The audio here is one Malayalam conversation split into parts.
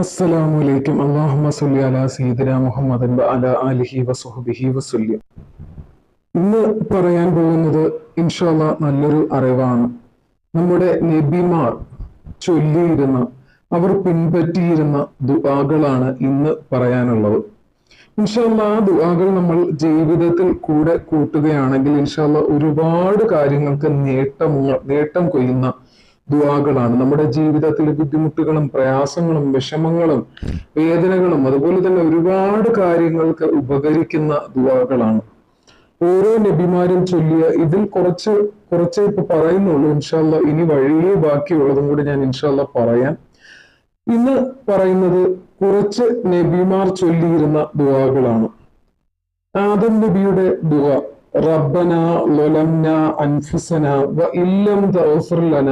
അസ്സലാമു അലൈക്കും അള്ളാഹുമ്മ സല്ലി അലാ സീദന മുഹമ്മദൻ വ അലാ ആലിഹി വസുഹ്ബിഹി വസല്ലം. ഇന്ന് പറയാൻ പോകുന്നത് ഇൻഷാല്ല നല്ലൊരു അറിവാണ്. നമ്മുടെ നബിമാർ ചൊല്ലിയിരുന്ന അവർ പിൻപറ്റിയിരുന്ന ദുആകളാണ് ഇന്ന് പറയാനുള്ളത്. ഇൻഷാല്ല ആ ദുആകൾ നമ്മൾ ജീവിതത്തിൽ കൂടെ കൂട്ടുകയാണെങ്കിൽ ഇൻഷാല്ല ഒരുപാട് കാര്യങ്ങൾക്ക് നേട്ടം നേട്ടം കൊയ്യുന്ന ദുആകളാണ്. നമ്മുടെ ജീവിതത്തിൽ ബുദ്ധിമുട്ടുകളും പ്രയാസങ്ങളും വിഷമങ്ങളും വേദനകളും അതുപോലെ തന്നെ ഒരുപാട് കാര്യങ്ങൾക്ക് ഉപകരിക്കുന്ന ദുവാകളാണ് ഓരോ നബിമാരും ചൊല്ലിയ ഇതിൽ കുറച്ച് കുറച്ചേ ഇപ്പൊ പറയുന്നുള്ളൂ. ഇൻഷാല്ല ഇനി വഴിയേ ബാക്കിയുള്ളതും കൂടി ഞാൻ ഇൻഷാല്ല പറയാം. ഇന്ന് പറയുന്നത് കുറച്ച് നബിമാർ ചൊല്ലിയിരുന്ന ദുവാകളാണ് ആദം നബിയുടെ ദുവ റബ്ബന ലൊലംന അൻഫുസന വ ഇല്ലം തൗഫർ ലന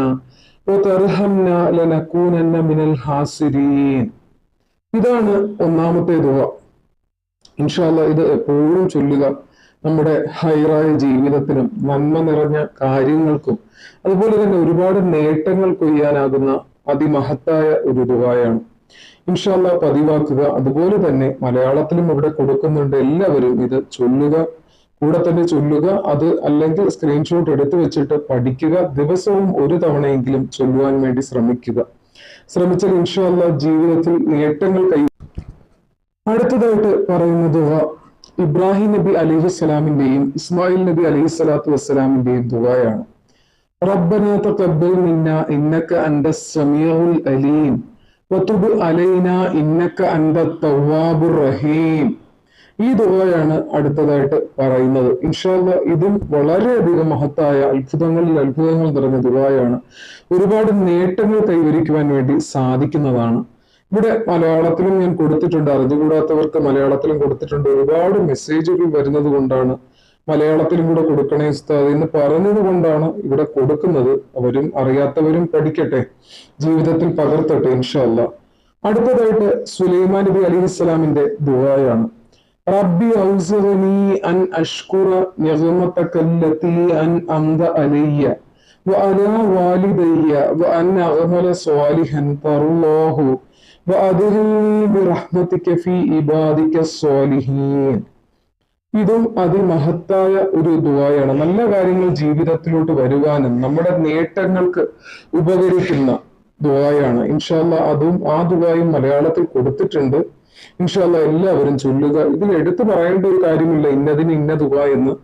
ഇതാണ് ഒന്നാമത്തെ ദുവ ഇൻഷാല്ല ഇത് എപ്പോഴും ചൊല്ലുക. നമ്മുടെ ഹൈറായ ജീവിതത്തിനും നന്മ നിറഞ്ഞ കാര്യങ്ങൾക്കും അതുപോലെ തന്നെ ഒരുപാട് നേട്ടങ്ങൾ കൊയ്യാനാകുന്ന അതിമഹത്തായ ഒരു ദുവായാണ് ഇൻഷാല്ല പതിവാക്കുക. അതുപോലെ തന്നെ മലയാളത്തിലും ഇവിടെ കൊടുക്കുന്നുണ്ട്. എല്ലാവരും ഇത് ചൊല്ലുക. കൂടെ തന്നെ ചൊല്ലുക അത് അല്ലെങ്കിൽ സ്ക്രീൻഷോട്ട് എടുത്തു വെച്ചിട്ട് പഠിക്കുക ദിവസവും ഒരു തവണയെങ്കിലും ചൊല്ലുവാൻ വേണ്ടി ശ്രമിക്കുക ശ്രമിച്ചാൽ ഇൻഷാല്ല ജീവിതത്തിൽ നേട്ടങ്ങൾ കൈ അടുത്തതായിട്ട് പറയുന്നത് ഇബ്രാഹിം നബി അലൈഹി സ്വലാമിന്റെയും ഇസ്മായിൽ നബി അലൈഹി സ്വലാത്തു വസ്സലാമിന്റെയും ദുബായാണ് ربنا تقبل منا إنك أنت السميع العليم وتب علينا إنك أنت التواب الرحيم ഈ ദുബായാണ് അടുത്തതായിട്ട് പറയുന്നത്. ഇൻഷാല്ല ഇതും വളരെയധികം മഹത്തായ അത്ഭുതങ്ങളിൽ അത്ഭുതങ്ങൾ നിറഞ്ഞ ദുബായാണ് ഒരുപാട് നേട്ടങ്ങൾ കൈവരിക്കുവാൻ വേണ്ടി സാധിക്കുന്നതാണ്. ഇവിടെ മലയാളത്തിലും ഞാൻ കൊടുത്തിട്ടുണ്ട് അറിഞ്ഞുകൂടാത്തവർക്ക് മലയാളത്തിലും കൊടുത്തിട്ടുണ്ട്. ഒരുപാട് മെസ്സേജുകൾ വരുന്നത് കൊണ്ടാണ് മലയാളത്തിലും കൂടെ കൊടുക്കണേ ഉസ്താദ് എന്ന് പറഞ്ഞത് കൊണ്ടാണ് ഇവിടെ കൊടുക്കുന്നത്. അവരും അറിയാത്തവരും പഠിക്കട്ടെ ജീവിതത്തിൽ പകർത്തട്ടെ ഇൻഷല്ല അടുത്തതായിട്ട് സുലൈമാൻ നബി അലി ഇസ്ലാമിന്റെ ദുആയാണ്. റബ്ബി ഔസറനി അൻ അഷ്കുറ നിഅമതകല്ലതി അൻ അംദ അലയ്യ وعلى والدي وأن أعمل صالحا ترضاه وأدخلني برحمتك في عبادك الصالحين ഇതും അതിമഹത്തായ ഒരു ദുവായാണ് നല്ല കാര്യങ്ങൾ ജീവിതത്തിലോട്ട് വരുവാനും നമ്മുടെ നേട്ടങ്ങൾക്ക് ഉപകരിക്കുന്ന ദുവായാണ് ഇൻഷാല്ല അതും ആ ദുവായും മലയാളത്തിൽ കൊടുത്തിട്ടുണ്ട് ഇൻഷാല്ല എല്ലാവരും ചൊല്ലുക. ഇതിൽ എടുത്തു പറയേണ്ട ഒരു കാര്യമില്ല. ഇന്നതിന് ഇന്ന ദുവ എന്ന്.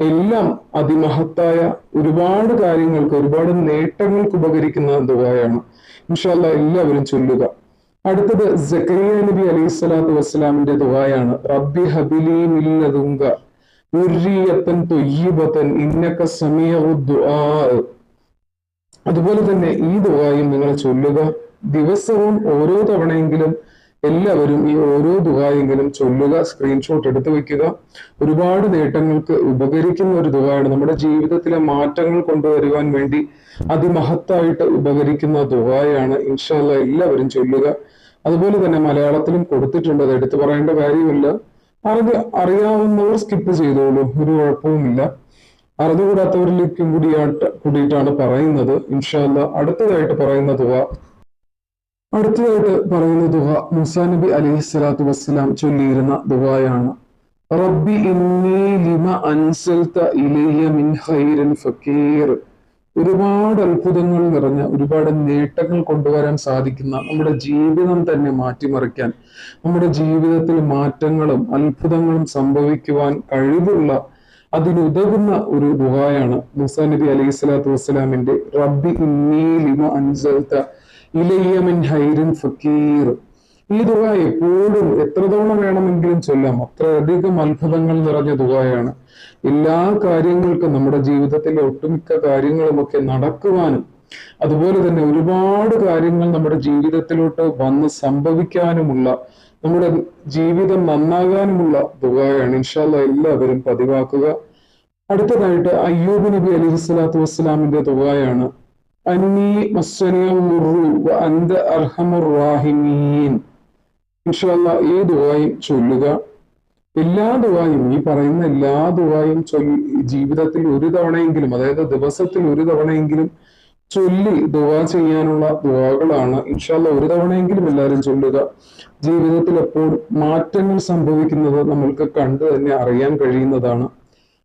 എല്ലാം അതിമഹത്തായ ഒരുപാട് കാര്യങ്ങൾക്ക് ഒരുപാട് നേട്ടങ്ങൾക്ക് ഉപകരിക്കുന്ന തുകയാണ് ഇൻഷല്ല എല്ലാവരും ചൊല്ലുക. അടുത്തത് ജക്കരിയ നബി അലൈഹി സ്വലാത്തു വസ്സലാമിന്റെ ദുആയാണ്. റബ്ബി ഹബിലി ഇന്നക്ക ദുആ. അതുപോലെ തന്നെ ഈ ദുബായും നിങ്ങൾ ചൊല്ലുക. ദിവസവും ഓരോ തവണയെങ്കിലും എല്ലാവരും ഈ ഓരോ ദുഹായെങ്കിലും ചൊല്ലുക സ്ക്രീൻഷോട്ട് എടുത്തു വെക്കുക. ഒരുപാട് നേട്ടങ്ങൾക്ക് ഉപകരിക്കുന്ന ഒരു ദുആയാണ് നമ്മുടെ ജീവിതത്തിലെ മാറ്റങ്ങൾ കൊണ്ടുവരുവാൻ വേണ്ടി അതിമഹത്തായിട്ട് ഉപകരിക്കുന്ന ദുഹായാണ് ഇൻഷാല്ല എല്ലാവരും ചൊല്ലുക. അതുപോലെ തന്നെ മലയാളത്തിലും കൊടുത്തിട്ടുണ്ട്. അത് എടുത്തു പറയേണ്ട കാര്യമില്ല. അറിഞ്ഞ് അറിയാവുന്നവർ സ്കിപ്പ് ചെയ്തോളൂ. ഒരു കുഴപ്പവുമില്ല. അറിഞ്ഞുകൂടാത്തവരിലേക്കും കൂടിയാട്ട് കൂടിയിട്ടാണ് പറയുന്നത്. ഇൻഷാല്ല അടുത്തതായിട്ട് പറയുന്ന ദുവ അടുത്തതായിട്ട് പറയുന്ന ദുഹ മുസാ നബി അലൈഹി സ്വലാത്തു വസ്സലാം ചൊല്ലിയിരുന്ന ദുഹായാണ് റബ്ബി ഇന്നി അൻസൽത മിൻ ഒരുപാട് അത്ഭുതങ്ങൾ നിറഞ്ഞ ഒരുപാട് നേട്ടങ്ങൾ കൊണ്ടുവരാൻ സാധിക്കുന്ന നമ്മുടെ ജീവിതം തന്നെ മാറ്റിമറിക്കാൻ നമ്മുടെ ജീവിതത്തിൽ മാറ്റങ്ങളും അത്ഭുതങ്ങളും സംഭവിക്കുവാൻ കഴിവുള്ള അതിനുതകുന്ന ഒരു ദുഹായാണ് മുസാ നബി അലൈഹി സ്വലാത്തു വസ്സലാമിന്റെ റബ്ബി മിൻ ഈ ദുഹ എപ്പോഴും എത്ര തവണ വേണമെങ്കിലും ചൊല്ലാം. അത്രയധികം അത്ഭുതങ്ങൾ നിറഞ്ഞ ദുഹയാണ് എല്ലാ കാര്യങ്ങൾക്കും നമ്മുടെ ജീവിതത്തിലെ ഒട്ടുമിക്ക കാര്യങ്ങളുമൊക്കെ നടക്കുവാനും അതുപോലെ തന്നെ ഒരുപാട് കാര്യങ്ങൾ നമ്മുടെ ജീവിതത്തിലോട്ട് വന്ന് സംഭവിക്കാനുമുള്ള നമ്മുടെ ജീവിതം നന്നാകാനുമുള്ള ദുബായാണ് ഇൻഷാല്ല എല്ലാവരും പതിവാക്കുക. അടുത്തതായിട്ട് അയ്യൂബ് നബി അലി സ്വലാത്തു വസ്സലാമിന്റെ ദുബായാണ് ഇൻഷാല്ല ഈ ദുബായും ചൊല്ലുക. എല്ലാ ദുവായും ഈ പറയുന്ന എല്ലാ ദുവായും ജീവിതത്തിൽ ഒരു തവണയെങ്കിലും അതായത് ദിവസത്തിൽ ഒരു തവണയെങ്കിലും ചൊല്ലി ദുവാ ചെയ്യാനുള്ള ദുവാകളാണ്. ഇൻഷാല്ല ഒരു തവണയെങ്കിലും എല്ലാവരും ചൊല്ലുക. ജീവിതത്തിൽ എപ്പോൾ മാറ്റങ്ങൾ സംഭവിക്കുന്നത് നമ്മൾക്ക് കണ്ടു തന്നെ അറിയാൻ കഴിയുന്നതാണ്.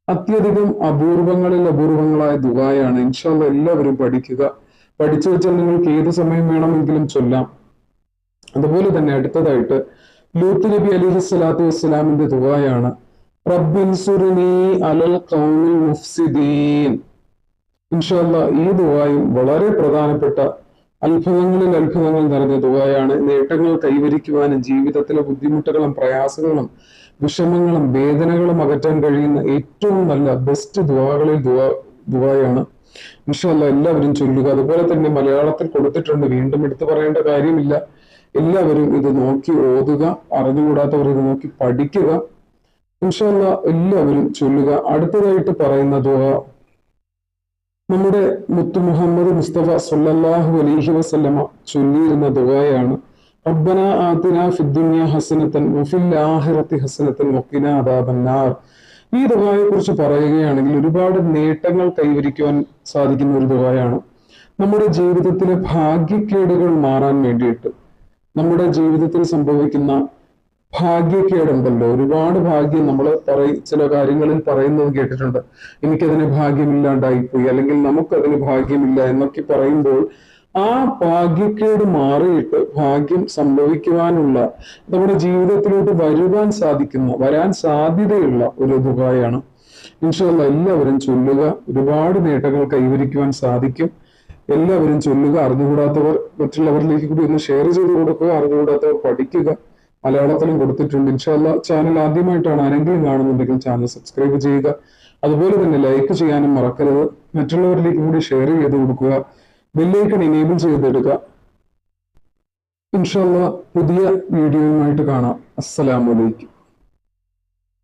അത്യധികം അപൂർവങ്ങളിൽ അപൂർവങ്ങളായ ദുവായാണ്. ഇൻഷാല്ല എല്ലാവരും പഠിക്കുക. പഠിച്ചു വെച്ചാൽ നിങ്ങൾക്ക് ഏത് സമയം വേണമെങ്കിലും ചൊല്ലാം. അതുപോലെ തന്നെ അടുത്തതായിട്ട് ലൂത്ത് നബി അലിഹി സ്വലാത്തു വസ്സലാമിന്റെ ദുവായാണ്. റബ്ബിൻസുറിനി അലൽ ഖൗമിൽ മുഫ്സിദീൻ ഇൻഷാല്ല ഈ ദുവായും വളരെ പ്രധാനപ്പെട്ട അത്ഭുതങ്ങളിൽ അത്ഭുതങ്ങൾ നിറഞ്ഞ ദുവായാണ് നേട്ടങ്ങൾ കൈവരിക്കുവാനും ജീവിതത്തിലെ ബുദ്ധിമുട്ടുകളും പ്രയാസങ്ങളും വിഷമങ്ങളും വേദനകളും അകറ്റാൻ കഴിയുന്ന ഏറ്റവും നല്ല ബെസ്റ്റ് ദുബകളിൽ ദുവാ ദുവായാണ് ഇൻഷല്ല എല്ലാവരും ചൊല്ലുക. അതുപോലെ തന്നെ മലയാളത്തിൽ കൊടുത്തിട്ടുണ്ട്. വീണ്ടും എടുത്തു പറയേണ്ട കാര്യമില്ല. എല്ലാവരും ഇത് നോക്കി ഓതുക അറിഞ്ഞുകൂടാത്തവർ ഇത് നോക്കി പഠിക്കുക. ഇൻഷല്ല എല്ലാവരും ചൊല്ലുക. അടുത്തതായിട്ട് പറയുന്ന ദുവാ നമ്മുടെ മുത്തു മുഹമ്മദ് മുസ്തഫ സല്ലല്ലാഹു അലൈഹി വസല്ലമ ചൊല്ലിയിരുന്ന ദുബായാണ് റബ്ബന ആതിന ഫിദ്ദുനിയ ഹസനത്തൻ വഫിൽ ഹസനത്തൻ വഖിന അദാബന്നാർ ഈ ദുആയെ കുറിച്ച് പറയുകയാണെങ്കിൽ ഒരുപാട് നേട്ടങ്ങൾ കൈവരിക്കുവാൻ സാധിക്കുന്ന ഒരു ദുബായാണ് നമ്മുടെ ജീവിതത്തിലെ ഭാഗ്യക്കേടുകൾ മാറാൻ വേണ്ടിയിട്ട്. നമ്മുടെ ജീവിതത്തിൽ സംഭവിക്കുന്ന ഭാഗ്യക്കേടുണ്ടല്ലോ. ഒരുപാട് ഭാഗ്യം നമ്മൾ പറയും ചില കാര്യങ്ങളിൽ പറയുന്നത് കേട്ടിട്ടുണ്ട്. എനിക്കതിന് ഭാഗ്യമില്ലാണ്ടായിപ്പോയി അല്ലെങ്കിൽ നമുക്കതിന് ഭാഗ്യമില്ല എന്നൊക്കെ പറയുമ്പോൾ ആ ഭാഗ്യക്കേട് മാറിയിട്ട് ഭാഗ്യം സംഭവിക്കുവാനുള്ള നമ്മുടെ ജീവിതത്തിലോട്ട് വരുവാൻ സാധിക്കുന്ന വരാൻ സാധ്യതയുള്ള ഒരു ദുബായാണ് ഇൻഷാല്ല എല്ലാവരും ചൊല്ലുക. ഒരുപാട് നേട്ടങ്ങൾ കൈവരിക്കുവാൻ സാധിക്കും. എല്ലാവരും ചൊല്ലുക. അറിഞ്ഞുകൂടാത്തവർ മറ്റുള്ളവരിലേക്ക് കൂടി ഒന്ന് ഷെയർ ചെയ്ത് കൊടുക്കുക അറിഞ്ഞുകൂടാത്തവർ പഠിക്കുക. മലയാളത്തിലും കൊടുത്തിട്ടുണ്ട്. ഇൻഷാല്ല ചാനൽ ആദ്യമായിട്ടാണ് ആരെങ്കിലും കാണുന്നുണ്ടെങ്കിൽ ചാനൽ സബ്സ്ക്രൈബ് ചെയ്യുക. അതുപോലെ തന്നെ ലൈക്ക് ചെയ്യാനും മറക്കരുത്. മറ്റുള്ളവരിലേക്ക് കൂടി ഷെയർ ചെയ്ത് കൊടുക്കുക. ബെല്ലൈക്കൺ എനേബിൾ ചെയ്തെടുക്കുക ഇൻഷാല്ല പുതിയ വീഡിയോയുമായിട്ട് കാണാം. അസ്സലാമലൈക്കും